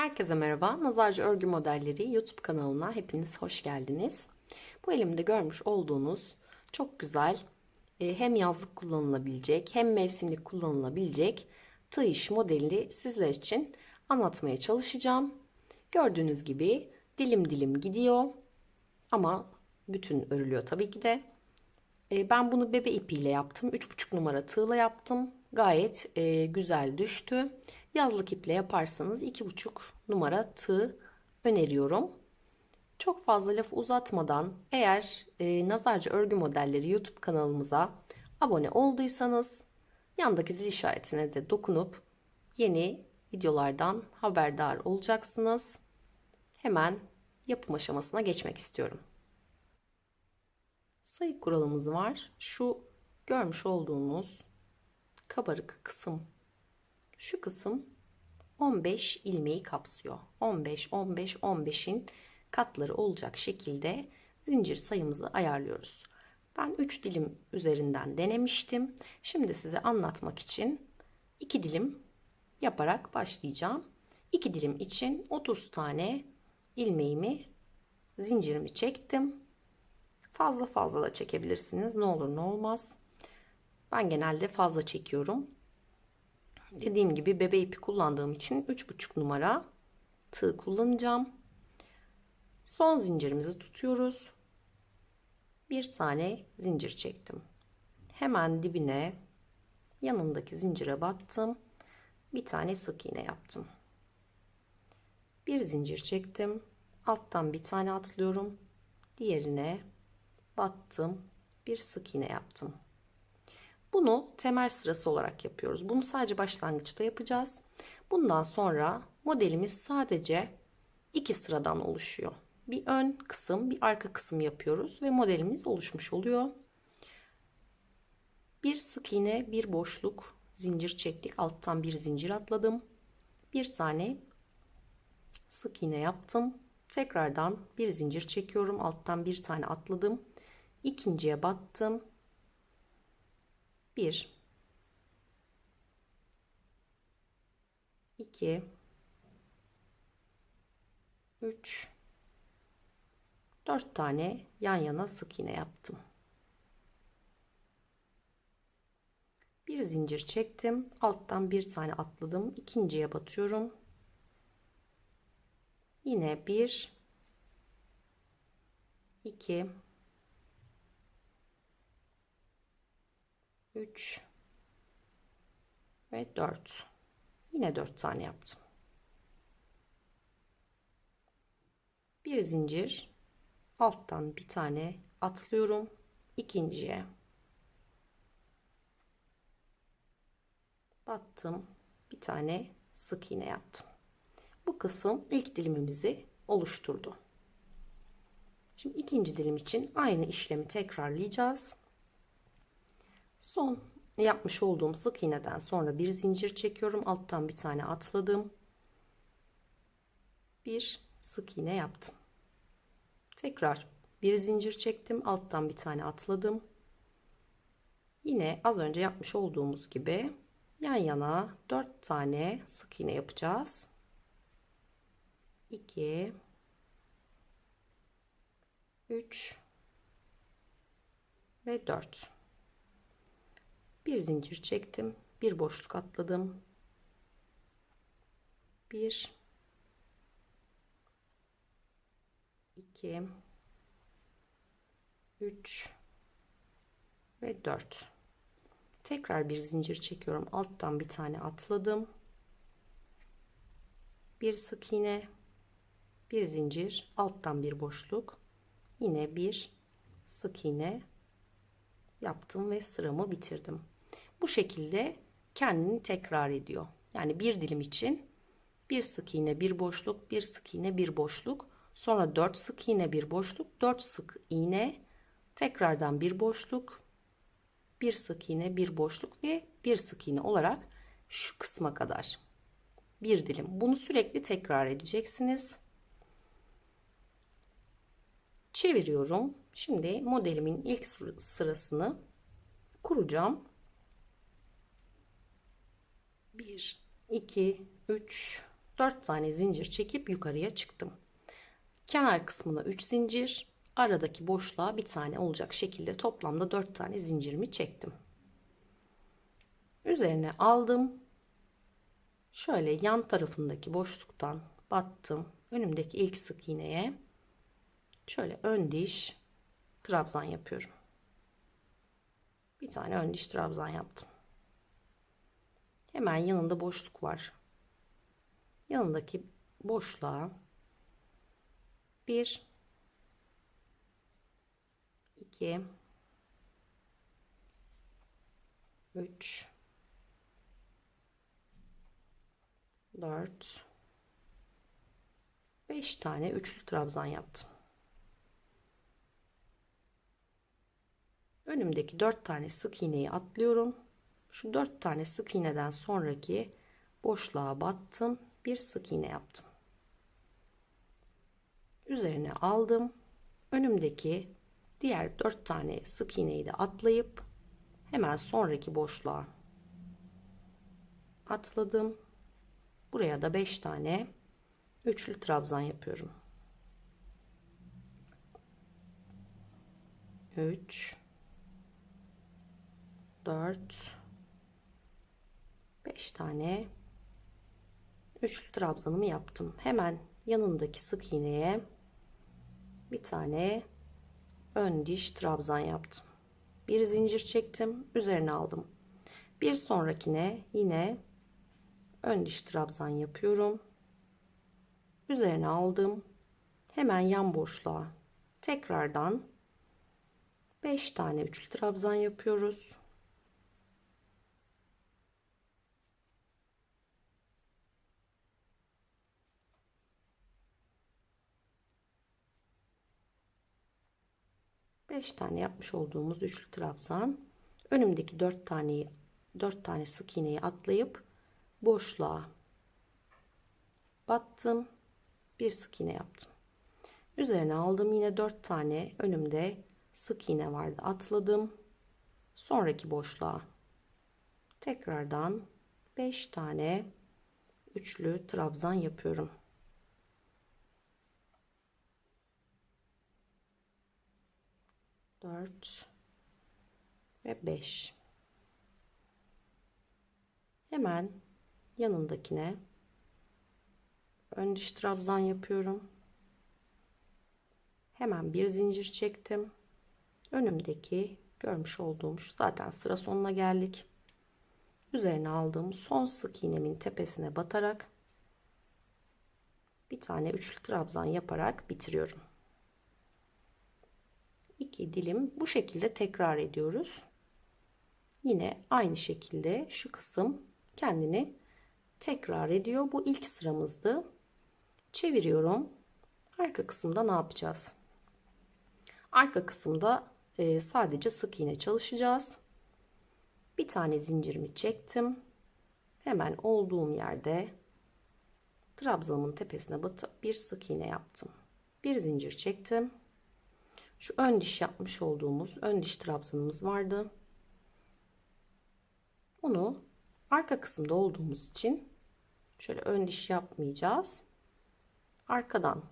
Herkese merhaba. Nazarcı Örgü Modelleri YouTube kanalına hepiniz hoş geldiniz. Bu elimde görmüş olduğunuz çok güzel e, hem yazlık kullanılabilecek hem mevsimlik kullanılabilecek tığ iş modelini sizler için anlatmaya çalışacağım. Gördüğünüz gibi dilim dilim gidiyor ama bütün örülüyor tabii ki de. E, Ben bunu bebe ipiyle yaptım. 3,5 numara tığla yaptım. Gayet e, güzel düştü. Yazlık iple yaparsanız 2,5 numara tığ öneriyorum. Çok fazla laf uzatmadan eğer e, Nazarcı Örgü Modelleri YouTube kanalımıza abone olduysanız yandaki zil işaretine de dokunup yeni videolardan haberdar olacaksınız. Hemen yapım aşamasına geçmek istiyorum sayı kuralımız var. Şu görmüş olduğunuz kabarık kısım şu kısım 15 ilmeği kapsıyor. 15 15 15'in katları olacak şekilde zincir sayımızı ayarlıyoruz. Ben 3 dilim üzerinden denemiştim. Şimdi size anlatmak için 2 dilim yaparak başlayacağım. 2 dilim için 30 tane ilmeğimi zincirimi çektim. Fazla fazla da çekebilirsiniz. Ne olur ne olmaz. Ben genelde fazla çekiyorum. Dediğim gibi bebe ipi kullandığım için 3,5 numara tığ kullanacağım. Son zincirimizi tutuyoruz. Bir tane zincir çektim. Hemen dibine yanındaki zincire battım. Bir tane sık iğne yaptım. Bir zincir çektim. Alttan bir tane atlıyorum. Diğerine battım. Bir sık iğne yaptım. Bunu temel sırası olarak yapıyoruz. Bunu sadece başlangıçta yapacağız. Bundan sonra modelimiz sadece iki sıradan oluşuyor. Bir ön kısım, bir arka kısım yapıyoruz ve modelimiz oluşmuş oluyor. Bir sık iğne, bir boşluk, zincir çektik. Alttan bir zincir atladım. Bir tane sık iğne yaptım. Tekrardan bir zincir çekiyorum. Alttan bir tane atladım. İkinciye battım. 1 2 3 4 tane yan yana sık iğne yaptım. Bir zincir çektim. Alttan bir tane atladım. İkinciye batıyorum. Yine 1 2 3 ve 4 yine 4 tane yaptım. Bir zincir alttan bir tane atlıyorum ikinciye. Battım bir tane sık iğne yaptım. Bu kısım ilk dilimimizi oluşturdu. Şimdi ikinci dilim için aynı işlemi tekrarlayacağız Son yapmış olduğum sık iğneden sonra bir zincir çekiyorum. Alttan bir tane atladım. Bir sık iğne yaptım. Tekrar bir zincir çektim. Alttan bir tane atladım. Yine az önce yapmış olduğumuz gibi yan yana 4 tane sık iğne yapacağız. 2 3 ve 4 bir zincir çektim bir boşluk atladım. Bir. İki. Üç. Ve dört. Tekrar bir zincir çekiyorum. Alttan bir tane atladım. Bir sık iğne bir zincir. Alttan bir boşluk. Yine bir sık iğne yaptım ve sıramı bitirdim. Bu şekilde kendini tekrar ediyor. Yani bir dilim için bir sık iğne, bir boşluk, bir sık iğne, bir boşluk. Sonra 4 sık iğne, bir boşluk, 4 sık iğne, tekrardan bir boşluk, bir sık iğne, bir boşluk ve bir sık iğne olarak şu kısma kadar bir dilim. Bunu sürekli tekrar edeceksiniz. Çeviriyorum. Şimdi modelimin ilk sırasını kuracağım. 1 2 3 4 tane zincir çekip yukarıya çıktım. Kenar kısmına 3 zincir, aradaki boşluğa bir tane olacak şekilde toplamda 4 tane zincirimi çektim. Üzerine aldım. Şöyle yan tarafındaki boşluktan battım. Önümdeki ilk sık iğneye şöyle ön diş trabzan yapıyorum. Bir tane ön diş trabzan yaptım. Hemen yanında boşluk var. Yanındaki boşluğa bir iki üç dört beş tane üçlü trabzan yaptım. Önümdeki dört tane sık iğneyi atlıyorum. Şu dört tane sık iğneden sonraki boşluğa battım. Bir sık iğne yaptım. Üzerine aldım. Önümdeki diğer dört tane sık iğneyi de atlayıp hemen sonraki boşluğa atladım. Buraya da beş tane üçlü trabzan yapıyorum. 3 4 5 tane üçlü trabzanımı yaptım. Hemen yanındaki sık iğneye bir tane ön diş trabzan yaptım. Bir zincir çektim, üzerine aldım. Bir sonrakine yine ön diş trabzan yapıyorum. Üzerine aldım. Hemen yan boşluğa tekrardan 5 tane üçlü trabzan yapıyoruz. Beş tane yapmış olduğumuz üçlü trabzan. Önümdeki dört taneyi dört tane sık iğneyi atlayıp boşluğa battım. Bir sık iğne yaptım. Üzerine aldım yine dört tane. Önümde sık iğne vardı. Atladım. Sonraki boşluğa tekrardan 5 tane üçlü trabzan yapıyorum 4 ve 5 hemen yanındakine ön diş trabzan yapıyorum. Hemen bir zincir çektim. Önümdeki görmüş olduğum zaten sıra sonuna geldik. Üzerine aldığım son sık iğnemin tepesine batarak bir tane üçlü trabzan yaparak bitiriyorum 2 dilim bu şekilde tekrar ediyoruz. Yine aynı şekilde şu kısım kendini tekrar ediyor. Bu ilk sıramızdı. Çeviriyorum. Arka kısımda ne yapacağız? Arka kısımda e, sadece sık iğne çalışacağız. Bir tane zincirimi çektim. Hemen olduğum yerde trabzanımın tepesine batıp bir sık iğne yaptım. Bir zincir çektim şu ön diş yapmış olduğumuz ön diş trabzanımız vardı. Onu arka kısımda olduğumuz için şöyle ön diş yapmayacağız. Arkadan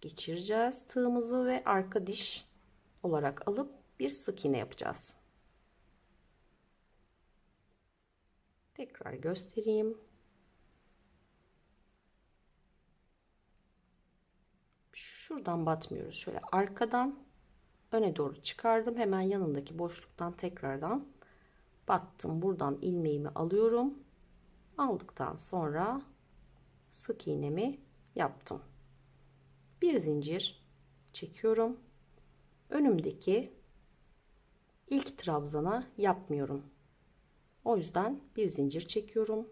geçireceğiz tığımızı ve arka diş olarak alıp bir sık iğne yapacağız. Tekrar göstereyim. Şuradan batmıyoruz. Şöyle arkadan öne doğru çıkardım. Hemen yanındaki boşluktan tekrardan battım. Buradan ilmeğimi alıyorum. Aldıktan sonra sık iğnemi yaptım. Bir zincir çekiyorum. Önümdeki ilk trabzana yapmıyorum. O yüzden bir zincir çekiyorum.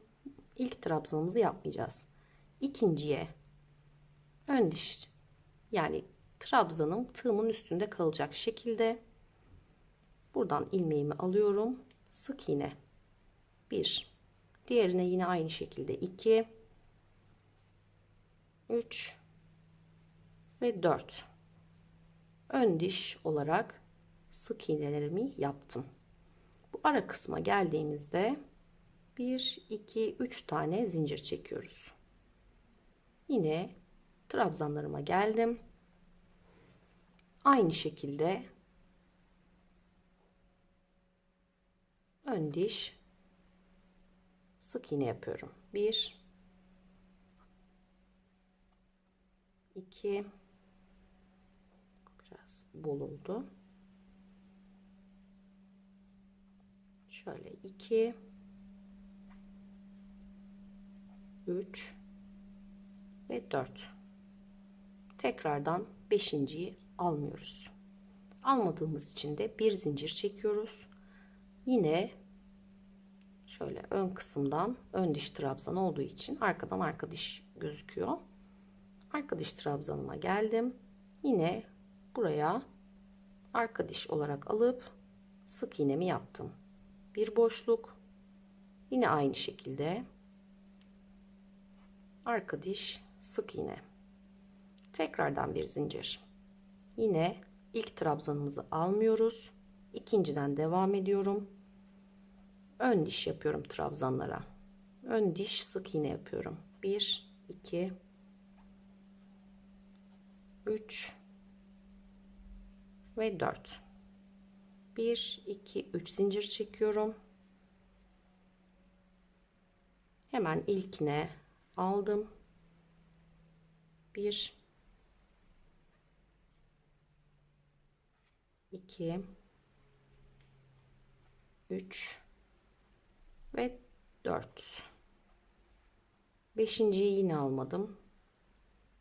İlk trabzanımızı yapmayacağız. İkinciye ön diş yani trabzanım tığımın üstünde kalacak şekilde buradan ilmeğimi alıyorum. Sık iğne. 1 diğerine yine aynı şekilde 2 3 ve 4 ön diş olarak sık iğnelerimi yaptım. Bu ara kısma geldiğimizde 1 2 3 tane zincir çekiyoruz. Yine trabzanlarıma geldim. Aynı şekilde ön diş sık iğne yapıyorum. 1 2 biraz bol oldu. Şöyle 2 3 ve 4 tekrardan beşinciyi almıyoruz. Almadığımız için de bir zincir çekiyoruz. Yine şöyle ön kısımdan ön diş trabzan olduğu için arkadan arka diş gözüküyor. Arka diş trabzanıma geldim. Yine buraya arka diş olarak alıp sık iğnemi yaptım. Bir boşluk. Yine aynı şekilde arka diş sık iğne tekrardan bir zincir. Yine ilk trabzanımızı almıyoruz. İkinciden devam ediyorum. Ön diş yapıyorum trabzanlara. Ön diş sık iğne yapıyorum. 1 2 3 ve 4 1 2 3 zincir çekiyorum. Hemen ilkine aldım. 1 2 3 ve 4 beşinciyi yine almadım.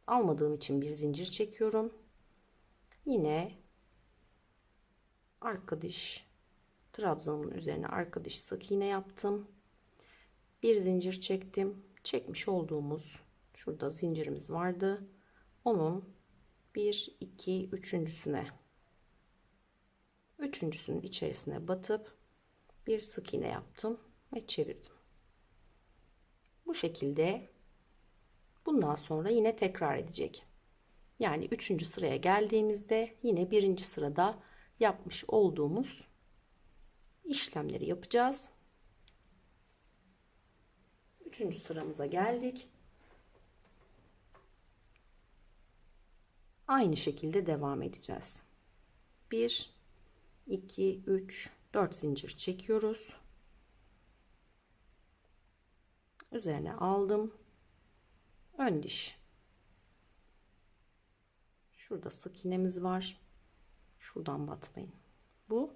Almadığım için bir zincir çekiyorum. Yine arka diş trabzanın üzerine arka diş sık iğne yaptım. Bir zincir çektim. Çekmiş olduğumuz şurada zincirimiz vardı. Onun bir iki üçüncüsüne üçüncüsünün içerisine batıp bir sık iğne yaptım ve çevirdim bu şekilde bundan sonra yine tekrar edecek yani üçüncü sıraya geldiğimizde yine birinci sırada yapmış olduğumuz işlemleri yapacağız Üçüncü sıramıza geldik. Aynı şekilde devam edeceğiz. 1 2 3 4 zincir çekiyoruz. Üzerine aldım. Ön diş. Şurada sık iğnemiz var. Şuradan batmayın. Bu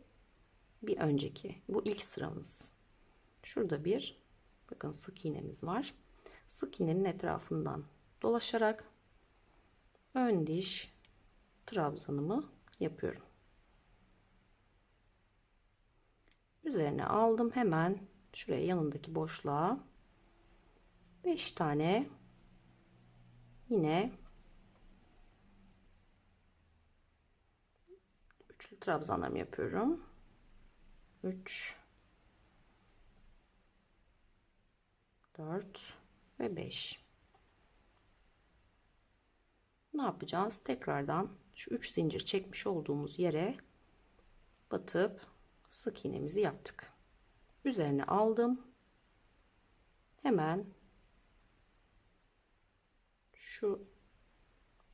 bir önceki. Bu ilk sıramız. Şurada bir Bakın sık iğnemiz var. Sık iğnenin etrafından dolaşarak ön diş trabzanımı yapıyorum. Üzerine aldım. Hemen şuraya yanındaki boşluğa 5 tane yine üçlü trabzanlarımı yapıyorum. 3 4 ve 5 ne yapacağız? Tekrardan şu 3 zincir çekmiş olduğumuz yere batıp sık iğnemizi yaptık. Üzerine aldım. Hemen şu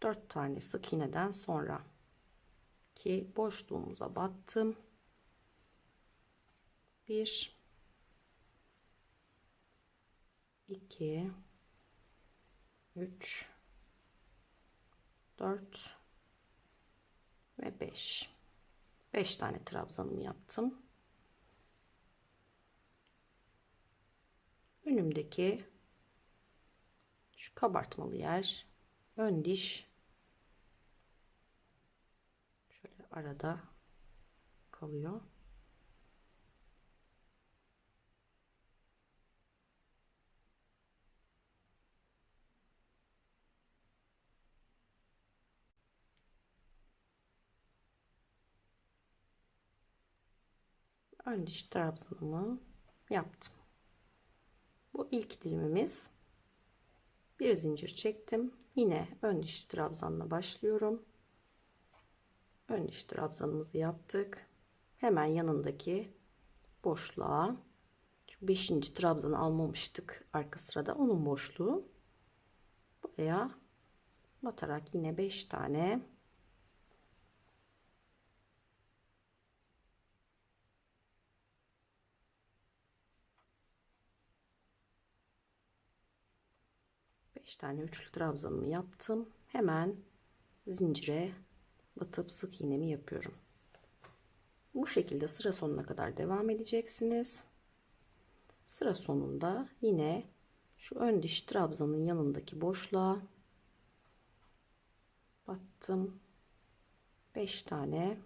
4 tane sık iğneden sonra ki boşluğumuza battım. 1 2 3 4 ve 5 5 tane trabzanımı yaptım. Önümdeki şu kabartmalı yer ön diş. Şöyle arada kalıyor ön diş trabzanımı yaptım. Bu ilk dilimimiz. Bir zincir çektim. Yine ön diş trabzanla başlıyorum. Ön diş trabzanımızı yaptık. Hemen yanındaki boşluğa şu 5. trabzanı almamıştık arka sırada onun boşluğu. Bu oraya batarak yine 5 tane Beş tane üçlü trabzanımı yaptım. Hemen zincire batıp sık iğnemi yapıyorum. Bu şekilde sıra sonuna kadar devam edeceksiniz. Sıra sonunda yine şu ön diş trabzanın yanındaki boşluğa battım. 5 tane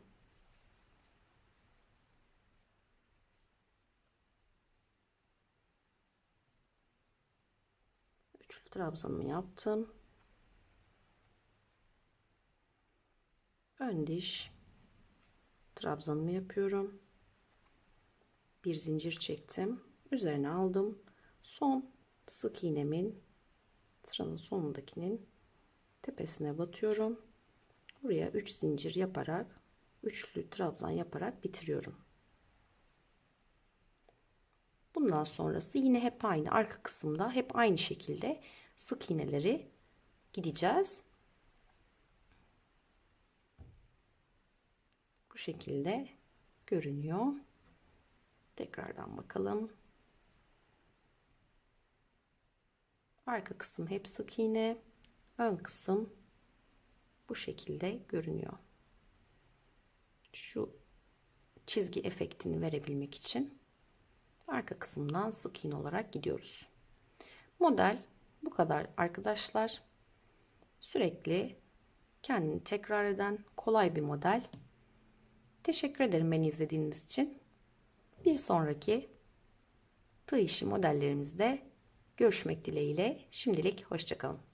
üçlü trabzanımı yaptım. Ön diş trabzanımı yapıyorum. Bir zincir çektim. Üzerine aldım. Son sık iğnemin sıranın sonundakinin tepesine batıyorum. Buraya 3 zincir yaparak üçlü trabzan yaparak bitiriyorum. Bundan sonrası yine hep aynı arka kısımda hep aynı şekilde sık iğneleri gideceğiz. Bu şekilde görünüyor. Tekrardan bakalım. Arka kısım hep sık iğne. Ön kısım bu şekilde görünüyor. Şu çizgi efektini verebilmek için arka kısımdan sık iğne olarak gidiyoruz. Model bu kadar arkadaşlar. Sürekli kendini tekrar eden kolay bir model. Teşekkür ederim beni izlediğiniz için. Bir sonraki tığ işi modellerimizde görüşmek dileğiyle. Şimdilik hoşçakalın.